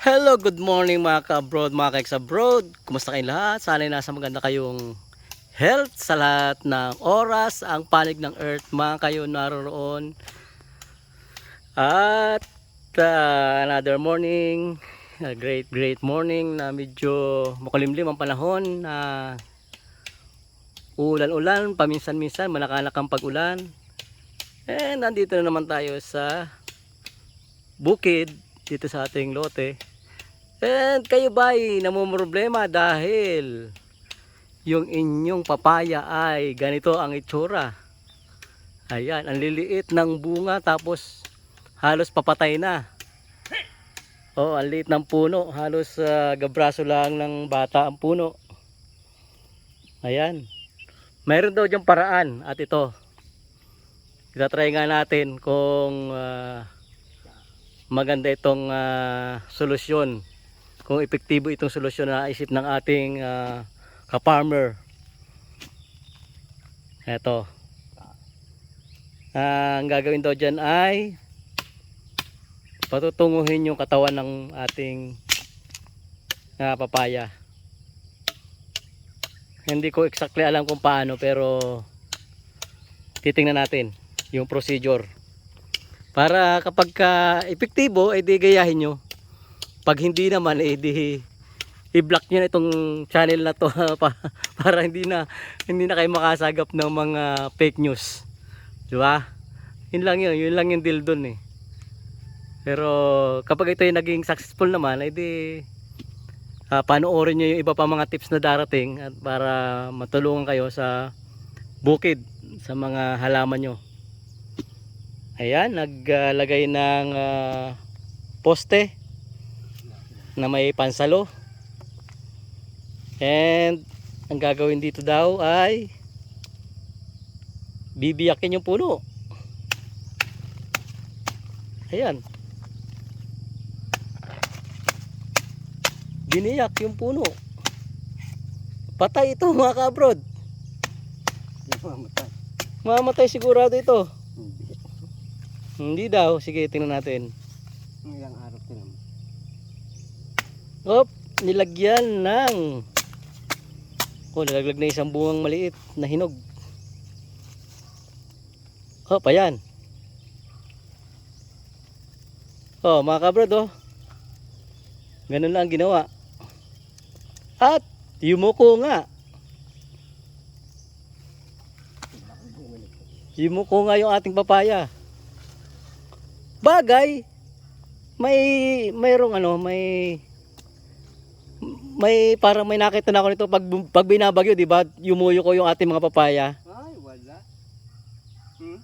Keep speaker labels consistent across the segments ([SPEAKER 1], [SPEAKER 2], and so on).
[SPEAKER 1] Hello, good morning mga ka-abroad, mga ka-ex-abroad. Kumusta kayong lahat? Sana nasa maganda kayong health sa lahat ng oras, ang panig ng earth, mga kayo naroon. At uh, another morning, a great great morning na medyo makulimlim ang panahon na ulan-ulan, paminsan-minsan, malakanak ang pag-ulan. And nandito na naman tayo sa bukid dito sa ating lote. And kayo ba ay namumroblema dahil yung inyong papaya ay ganito ang itsura. Ayan, ang liliit ng bunga tapos halos papatay na. Oh, ang liit ng puno, halos uh, gabraso lang ng bata ang puno. Ayan. Mayroon daw diyang paraan at ito. Itatry nga natin kung ah, maganda itong ah, solusyon kung epektibo itong solusyon na naisip ng ating ah, ka-farmer. Eto. Ah, ang gagawin daw dyan ay patutunguhin yung katawan ng ating ah, papaya. Hindi ko exactly alam kung paano pero titingnan natin yung procedure. Para kapag ka epektibo, ay di gayahin nyo. Pag hindi naman, eh di i-block nyo na itong channel na to pa- para hindi na hindi na kayo makasagap ng mga fake news. Di ba? Yun lang yun. Yun lang yung deal dun eh. Pero kapag ito yung naging successful naman, ay di ah, panoorin nyo yung iba pa mga tips na darating at para matulungan kayo sa bukid sa mga halaman nyo. Ayan, naglagay ng ah, poste na may pansalo. And ang gagawin dito daw ay bibiyakin yung puno. Ayan. Biniyak yung puno. Patay ito mga kabrod.
[SPEAKER 2] Mamatay.
[SPEAKER 1] Mamatay sigurado ito.
[SPEAKER 2] Hindi.
[SPEAKER 1] Daw. Sige, tingnan natin.
[SPEAKER 2] Ang ilang araw ko naman.
[SPEAKER 1] Hop, nilagyan ng Oh, nilaglag na isang bungang maliit na hinog. Hop, ayan. Oh, mga kabrad, oh. Ganun lang ang ginawa. At, yumuko nga. Yumuko nga yung ating papaya. Bagay, may mayroong ano, may may parang may nakita na ako nito pag pag binabagyo, 'di ba? Yumuyo ko yung ating mga papaya.
[SPEAKER 2] Ay, wala. Hmm?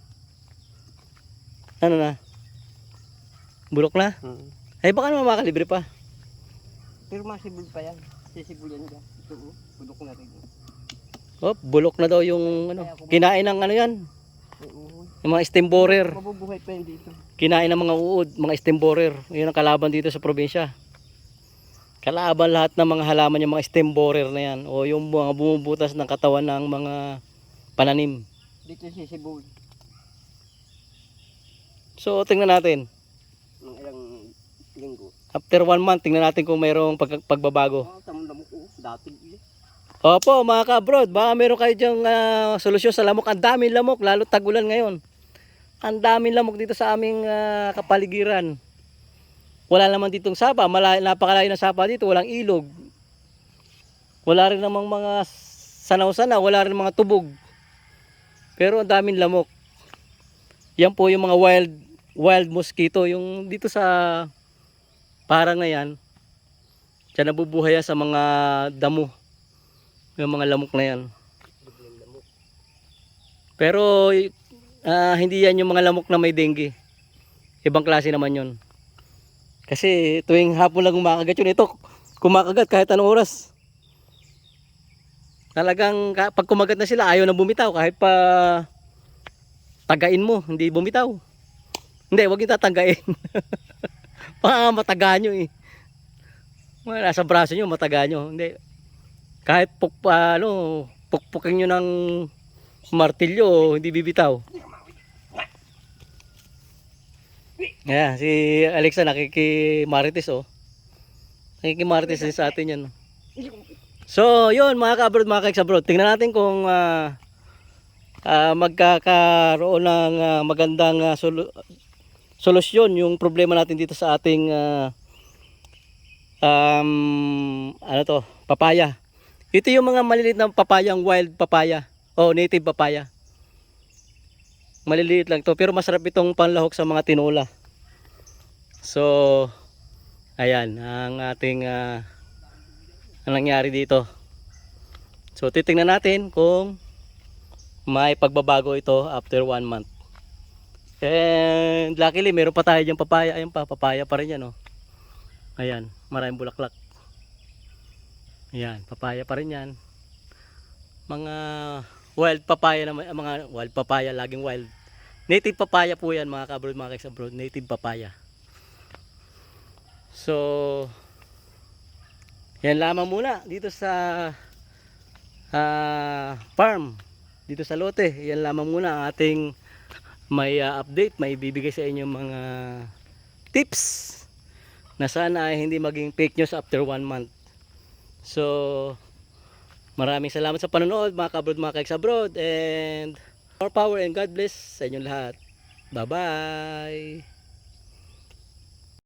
[SPEAKER 1] Ano na? Bulok na?
[SPEAKER 2] Hmm.
[SPEAKER 1] Ay baka naman makalibre pa.
[SPEAKER 2] Pero masibol pa yan. Sisibol yan dyan. Ito oh. Budok na rin.
[SPEAKER 1] Oh, bulok na daw yung ano. Kinain ng ano 'yan, yung mga stem borer.
[SPEAKER 2] Mabubuhay pa yan dito.
[SPEAKER 1] Kinain ng mga uod, mga stem borer. 'Yun ang kalaban dito sa probinsya. Kalaban lahat ng mga halaman yung mga stem borer na 'yan o yung mga bumubutas ng katawan ng mga pananim.
[SPEAKER 2] Dito sisibol.
[SPEAKER 1] So tingnan natin.
[SPEAKER 2] Ng ilang linggo.
[SPEAKER 1] After one month, tingnan natin kung mayroong pag- pagbabago.
[SPEAKER 2] Oh, tamdam ko. Dati eh.
[SPEAKER 1] Opo, mga ka-abroad, baka meron kayo dyang ah, solusyon sa lamok. Ang daming lamok, lalo tagulan ngayon. Ang daming lamok dito sa aming ah, kapaligiran. Wala naman ditong sapa, Mala- napakalayo ng sapa dito, walang ilog. Wala rin namang mga sanaw-sana, wala rin mga tubog. Pero ang daming lamok. Yan po yung mga wild wild mosquito, yung dito sa parang na yan. Diyan nabubuhay sa mga damo. Yung mga lamok na yan. Pero ah, hindi yan yung mga lamok na may dengue. Ibang klase naman yun. Kasi tuwing hapon lang kumakagat yun. Ito, kumakagat kahit anong oras. Talagang pag kumagat na sila, ayaw na bumitaw. Kahit pa tagain mo, hindi bumitaw. Hindi, wag yung tatagain. Mataga nyo eh. Mga nasa braso nyo, mataga nyo. Hindi. Kahit puk, ano, pukpukin nyo ng martilyo, hindi bibitaw. Ayan, si Alexa nakikimarites oh. Nakikimartis din sa atin yan. no? So, yun mga ka-abroad, mga ka-ex-abroad. Tingnan natin kung ah, ah, magkakaroon ng ah, magandang ah, solu- solusyon yung problema natin dito sa ating ah, um, ano to, papaya. Ito yung mga maliliit na papayang wild papaya o native papaya. Maliliit lang to pero masarap itong panlahok sa mga tinola. So, ayan ang ating ah, ang nangyari dito. So, titingnan natin kung may pagbabago ito after one month. And luckily, meron pa tayo dyan papaya. Ayun pa, papaya pa rin yan, oh. Ayan, maraming bulaklak. Ayan, papaya pa rin yan. Mga wild papaya naman, mga wild papaya, laging wild. Native papaya po yan, mga kabroad, mga keks abroad. Native papaya. So, yan lamang muna dito sa ah, farm dito sa lote. Yan lamang muna ang ating may ah, update, may bibigay sa inyo mga tips na sana ay hindi maging fake news after one month. So, maraming salamat sa panonood mga kabrod, mga kaiks abroad and more power and God bless sa inyong lahat. Bye-bye!